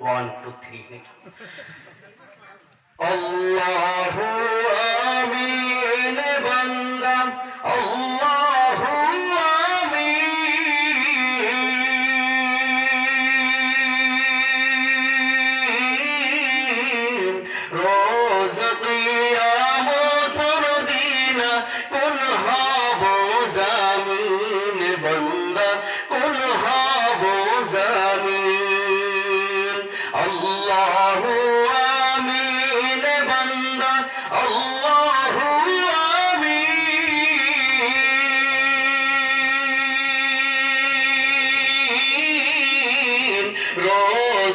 One two three আল্লাহু আমিন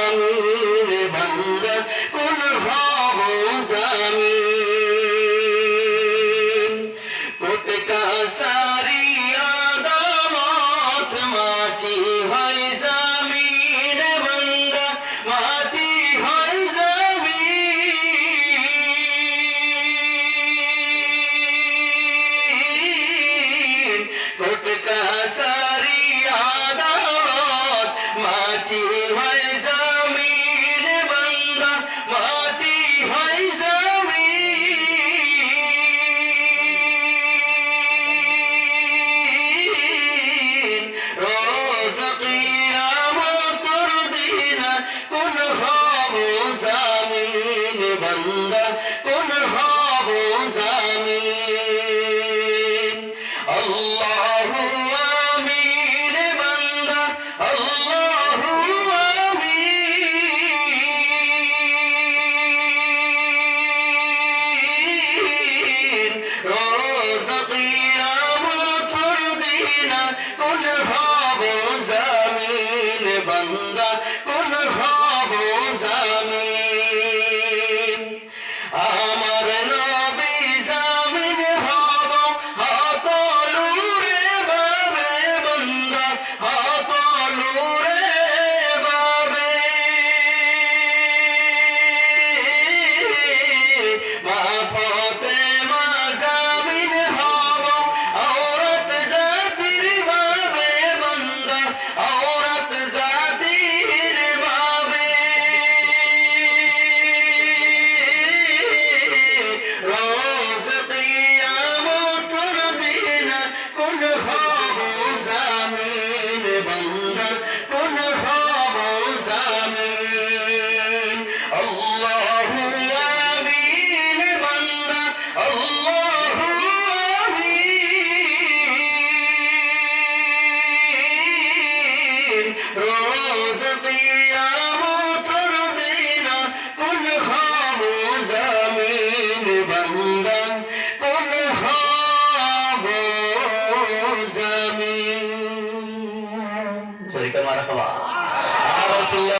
সামনে বান্দা কোন হব জামিন কোটকা জামিন বন্দা, কোন হব জামিন? আল্লাহ আমিন বন্দা, আল্লাহ আমিন। রোজ কিয়ামত দিনা, কোন হব الله